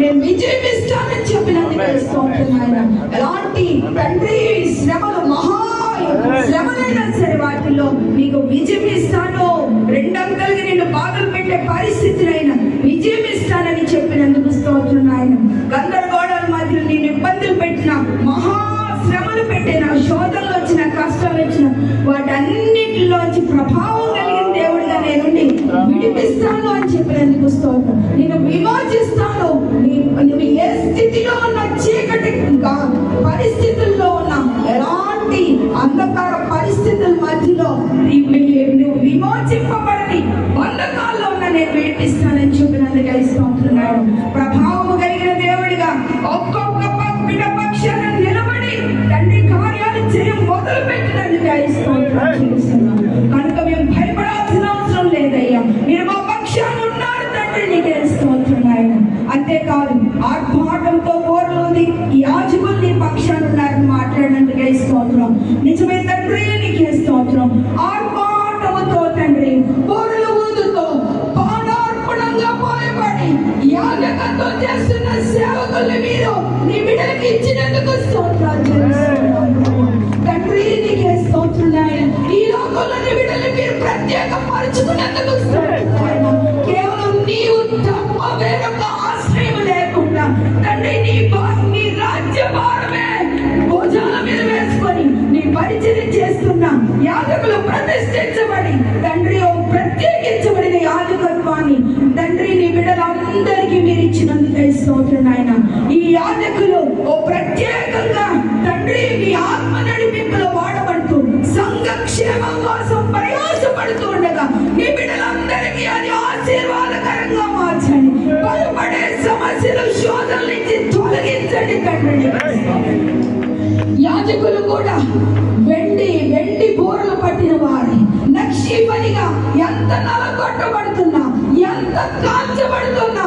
నేను విజయం ఇస్తానని చెప్పినందుకు స్తోత్రం ఆయన. ఎలాంటి తండ్రి శ్రమలు మహా శ్రమలైనా సరే వాటిల్లో నీకు విజయం ఇస్తాను. రెండంతలుగా నిన్ను బాధలు పెట్టే పరిస్థితులైనా విజయం ఇస్తానని చెప్పినందుకు స్తోత్రం ఆయన. విడిపిస్తాను అని చెప్పినందుకు స్తోత్రం. నేను విమోచిస్తాను. నువ్వు ఏ స్థితిలో ఉన్న చీకటి పరిస్థితుల్లో ఉన్న ఎలాంటి అంధకార పరిస్థితుల మధ్యలో నువ్వు విమోచింపబడని బంధకాల్లో ఉన్న నేను విడిపిస్తానని చెప్పినందుకు ఇస్తున్నాడు ప్రభావం కలిగిన దేవుడిగా ఒక్కొక్క ప- బిడ్డ పక్షాన నిలబడి తండ్రి కార్యాలు చేయ మొదలు పెట్టినందుకు ఇస్తున్నాను సేవకుల్ని మీరు నీ బిడ్డలకి ఇచ్చినందుకు స్తోత్రాలు చెల్లిస్తున్నాను. తండ్రి నీకే స్తోత్రులాయన ఈ లోకంలో నీ బిడ్డల్ని మీరు ప్రత్యేక పరుచుకున్నందుకు స్తోత్రులాయన కేవలం నీవు తప్ప వేరొక ఆశ్రయం లేకుండా తండ్రి నీ నీ రాజ్య భారమే భోజనాల మీద వేసుకొని నీ పరిచయం చేస్తున్న యాదకులు ప్రతిష్ఠించబడి తండ్రి ఓ ప్రత్యేకించబడిన యాజకత్వాన్ని తండ్రి నీ బిడ్డలందరికీ మీరు ఇచ్చినందుకు స్తోత్రం ఆయన ఈ యాజకులు ఓ ప్రత్యేకంగా తండ్రి మీ ఆత్మ నడిపింపులో వాడబడుతూ సంఘక్షేమం కోసం ప్రయాసపడుతూ ఉండగా నీ బిడ్డలందరికీ అది ఆశీర్వాదకరంగా మార్చండి. బలపడే సమస్యలు శోధన నుంచి తొలగించండి తండ్రి. యాజకులు కూడా వెండి వెండి బోరలు పట్టిన వారి. పనిగా ఎంత నలగొట్టబడుతున్నా ఎంత కాల్చబడుతున్నా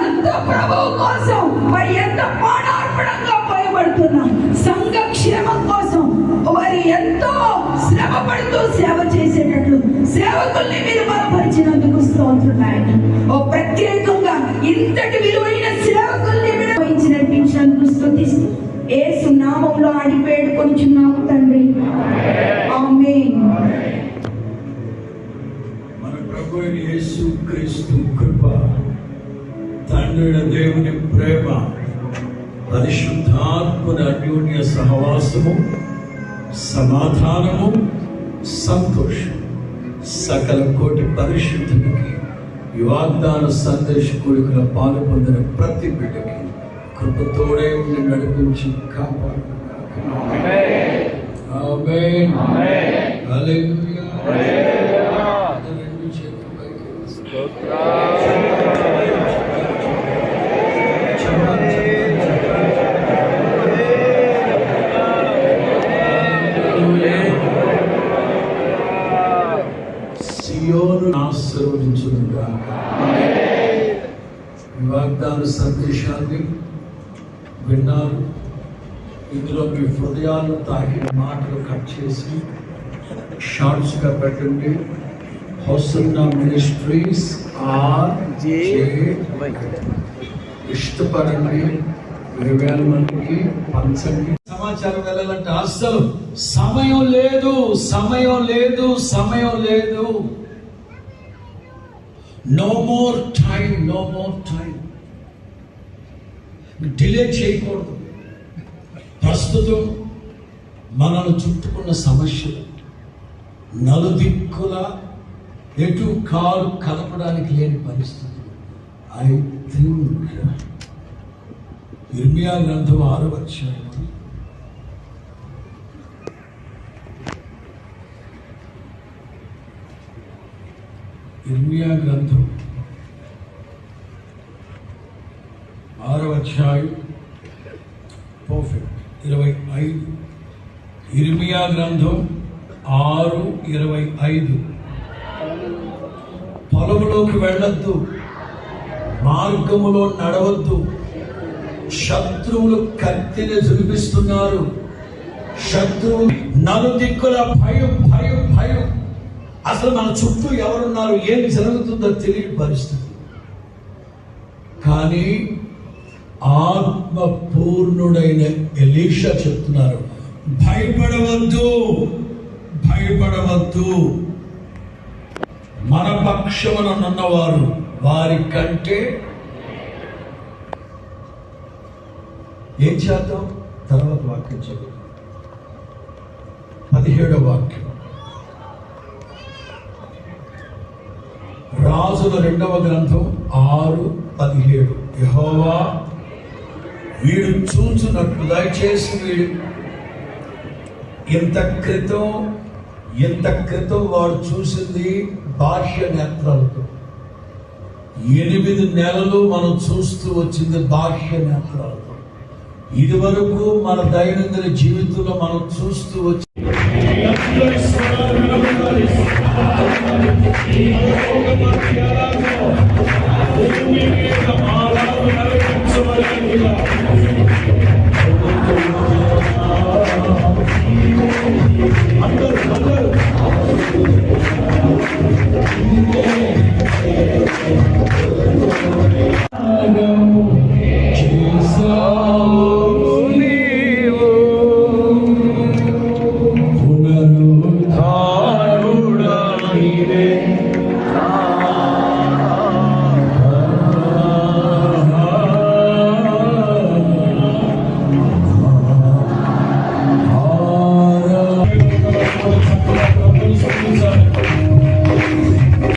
ఎంత ప్రభువు కోసం మరి ఎంత పాడార్పణంగా పోయబడుతున్నా సంఘ క్షేమం కోసం వారి ఎంతో శ్రమ పడుతూ సేవ చేసేటట్లు సేవకుల్ని మీరు బలపరిచినందుకు స్తోత్రున్నాయన ఓ ప్రత్యేకంగా ఇంతటి విలువైన సేవకుల్ని మీరు వహించి నడిపించినందుకు ఏ ఏసు నామంలో అడి తండ్రి ఆమేన్ మన ప్రభు యేసు క్రీస్తు కృప తండ్రి దేవుని ప్రేమ పరిశుద్ధాత్మన అన్యోన్య సహవాసము సమాధానము సంతోషం. సకల కోటి పరిశుద్ధునికి వాగ్దాన సందేశ కోరికల పాలు పొందిన ప్రతి బిడ్డకి కృపతోడే ఉండి నడిపించి కాపాడు హల్లెలూయా రెండు ఆశీర్వదించునుగా ఈ వాగ్దాన సందేశాన్ని విన్నారు. ఇందులో మీ హృదయాలు తాకిన మాటలు కట్ చేసి షార్ట్స్గా పెట్టండి. హౌసన్న మినిస్ట్రీస్ ఆర్ ఇష్టపడండి. వేల మందికి పంచండి. సమాచారం వెళ్ళాలంటే అస్సలు సమయం లేదు సమయం లేదు సమయం లేదు. No more time no more time delay చేయకూడదు. ప్రస్తుతం మనల్ని చుట్టుకున్న సమస్యలు నలుదిక్కుల ఎటు కాలు కలపడానికి లేని పరిస్థితి. ఐ థింక్ ఇర్మియా గ్రంథం ఆరు ఇర్మియా గ్రంథం ఆరవ అధ్యాయం పర్ఫెక్ట్ ఇరవై ఐదు. ఇర్మియా గ్రంథం ఆరు ఇరవై ఐదు. పొలములోకి వెళ్ళొద్దు. మార్గములో నడవద్దు. శత్రువులు కత్తిని చూపిస్తున్నారు. శత్రువు నలుదిక్కుల భయం భయం భయం. అసలు మన చుట్టూ ఎవరున్నారు ఏమి జరుగుతుందో తెలియని పరిస్థితి కానీ ఆత్మ పూర్ణుడైన ఎలీషా చెప్తున్నారు భయపడవద్దు భయపడవద్దు. మన పక్షమునన్నవారు వారి కంటే ఏం చేద్దాం? తర్వాత వాక్యం చదువు పదిహేడవ వాక్యం. రాజుల రెండవ గ్రంథం ఆరు పదిహేడు. యహోవా వీడు చూచున్నట్లు దయచేసి వీడు. ఇంత క్రితం ఇంత క్రితం వాడు చూసింది బాహ్య నేత్రాలతో. ఎనిమిది నెలలు మనం చూస్తూ వచ్చింది బాహ్య నేత్రాలతో. ఇది వరకు మన దైనందిన జీవితంలో మనం చూస్తూ వచ్చి